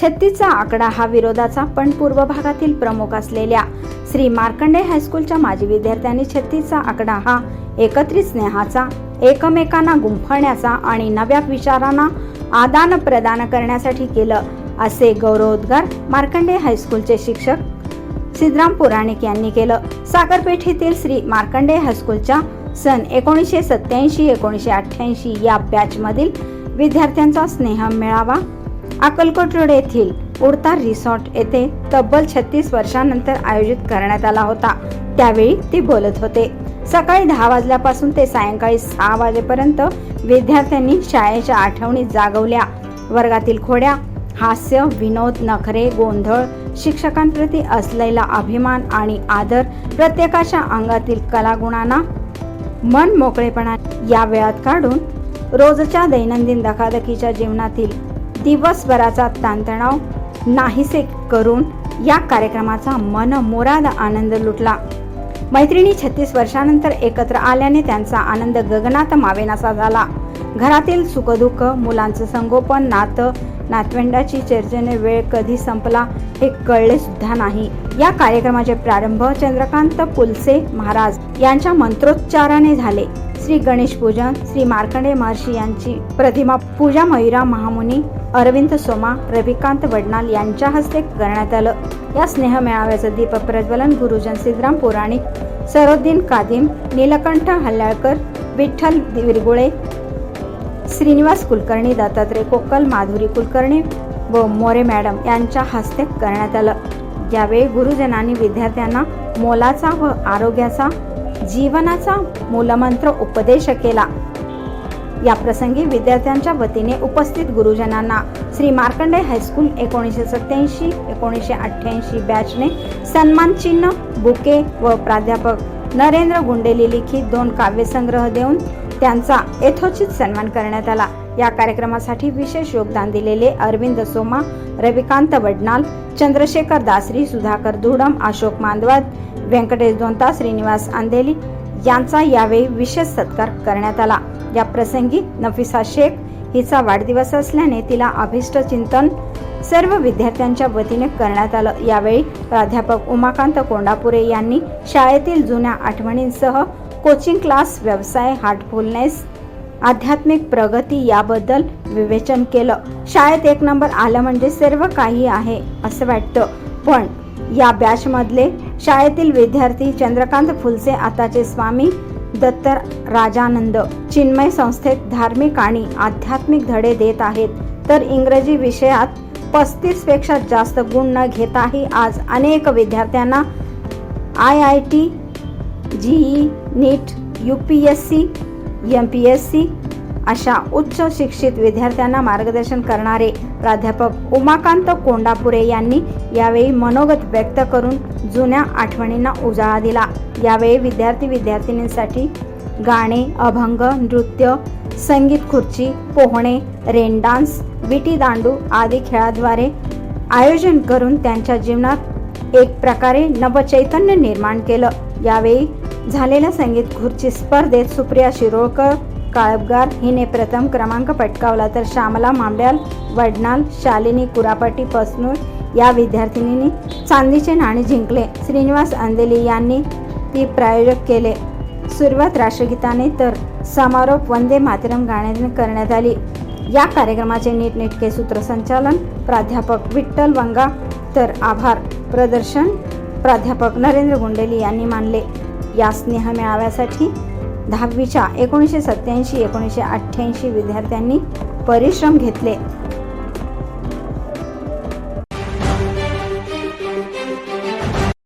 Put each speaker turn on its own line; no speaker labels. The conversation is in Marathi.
छत्तीसचा आकडा हा विरोधाचा पण पूर्व भागातील प्रमुख असलेल्या श्री मार्कंडे हायस्कूलच्या माजी विद्यार्थ्यांनी छत्तीसचा आकडा हा एकत्रित स्नेहाचा एकमेकांना गुंफण्याचा आणि नव्या विचारांना आदान प्रदान करण्यासाठी केलं असे गौरवोद्गार मार्कंडे हायस्कूलचे शिक्षक सिद्धराम पुराणिक यांनी केलं. सागरपेठेतील श्री मार्कंडे हायस्कूलच्या सन एकोणीसशे सत्याऐंशी एकोणीसशे अठ्ठ्याऐंशी या बॅचमधील विद्यार्थ्यांचा स्नेह मेळावा अक्कलकोट रोड येथील उडता रिसॉर्ट येथे तब्बल छत्तीस वर्षांनंतर आयोजित करण्यात आला होता. त्यावेळी ते बोलत होते. सकाळी दहा वाजल्यापासून ते सायंकाळी सहा वाजेपर्यंत विद्यार्थ्यांनी शाळेच्या आठवणी जागवल्या. वर्गातील खोड्या हास्य विनोद नखरे गोंधळ शिक्षकांप्रती असलेला अभिमान आणि आदर प्रत्येकाच्या अंगातील कलागुणांना मन मोकळेपणा या वेळात काढून रोजच्या दैनंदिन धकाधकीच्या जीवनातील दिवसभराचा ताणतणाव नाहीसे करून या कार्यक्रमाचा मन मोराद आनंद लुटला. मैत्रिणी छत्तीस वर्षानंतर एकत्र आल्याने त्यांचा आनंद गगनात मावेनासा झाला. घरातील सुखदुःख मुलांचं संगोपन नातं नातवंडाची चर्चेने वेळ कधी संपला हे कळले सुद्धा नाही. या कार्यक्रमाचे प्रारंभ चंद्रकांत पुलसे महाराज यांच्या मंत्रोच्चाराने झाले. श्री गणेश पूजन श्री मार्कंडे महर्षी यांची प्रतिमा पूजा मयुरा महामुनी अरविंद सोमा रविकांत वडनाल यांच्या हस्ते करण्यात आलं. या स्नेह मेळाव्याचं दीप प्रज्वलन गुरुजन सिद्धराम पुराणिक सरोद्दीन कादिम नीलकंठ हल्ल्याळकर विठ्ठल विरगुळे श्रीनिवास कुलकर्णी दत्तात्रय कोक्कल माधुरी कुलकर्णी व मोरे मॅडम यांच्या हस्ते करण्यात आलं. यावेळी गुरुजनांनी विद्यार्थ्यांना मोलाचा व आरोग्याचा जीवनाचा मूलमंत्र उपदेश केला. या प्रसंगी विद्यार्थ्यांच्या वतीने उपस्थित गुरुजनांना श्री मार्कंडे हायस्कूल एकोणीसशे सत्याऐंशी एकोणीसशे अठ्ठ्याऐंशी बॅचने सन्मान चिन्ह बुके व प्राध्यापक नरेंद्र गुंडेली लिखित दोन काव्यसंग्रह देऊन त्यांचा यथोचित सन्मान करण्यात आला. या कार्यक्रमासाठी विशेष योगदान दिलेले अरविंद सोमा रविकांत वडनाल चंद्रशेखर दासरी सुधाकर धुडम अशोक मांदवत व्यंकटेश दोंता श्रीनिवास आंधेली यांचा यावेळी विशेष सत्कार करण्यात आला. या प्रसंगी नफिसा शेख हिचा वाढदिवस असल्याने तिला अभिष्ट चिंतन सर्व विद्यार्थ्यांच्या वतीने करण्यात आलं. यावेळी प्राध्यापक उमाकांत कोंडापुरे यांनी शाळेतील जुन्या आठवणींसह कोचिंग क्लास व्यवसाय हार्टफुलनेस आध्यात्मिक प्रगती याबद्दल विवेचन केलं. शाळेत एक नंबर आलं म्हणजे सर्व काही आहे असं वाटतं. पण या बॅचमधले शाळेतील विद्यार्थी चंद्रकांत फुलसे आताचे स्वामी दत्त राजानंद चिन्मय संस्थेत धार्मिक आणि आध्यात्मिक धडे देत आहेत. तर इंग्रजी विषयात पस्तीसपेक्षा जास्त गुण न घेताही आज अनेक विद्यार्थ्यांना I I T JEE NEET U P S C M P S C अशा उच्च शिक्षित विद्यार्थ्यांना मार्गदर्शन करणारे प्राध्यापक उमाकांत कोंडापुरे यांनी यावेळी मनोगत व्यक्त करून जुन्या आठवणींना उजाळा दिला. यावेळी विद्यार्थी विद्यार्थिनींसाठी गाणे अभंग नृत्य संगीत खुर्ची पोहणे रेन डान्स विटी दांडू आदी खेळाद्वारे आयोजन करून त्यांच्या जीवनात एक प्रकारे नवचैतन्य निर्माण केलं. यावेळी झालेल्या संगीत खुर्ची स्पर्धेत सुप्रिया शिरोळकर काळबगार हिने प्रथम क्रमांक पटकावला तर श्यामला मांड्याल वडनाल शालिनी कुरापटी पसनूर या विद्यार्थिनींनी चांदीचे नाणे जिंकले. श्रीनिवास अंदेली यांनी ती प्रायोजक केले. सुरुवात राष्ट्रगीताने तर समारोप वंदे मातरम गाण्याने करण्यात आली. या कार्यक्रमाचे नीटनेटके सूत्रसंचालन प्राध्यापक विठ्ठल वंगा. तर आभार. प्रदर्शन प्राध्यापक नरेंद्र गुंडेली यांनी मानले. या स्नेह मेळाव्यासाठी दहावीच्या एकोणीसशे सत्याऐंशी एकोणीसशे अठ्ठ्याऐंशी विद्यार्थ्यांनी परिश्रम घेतले.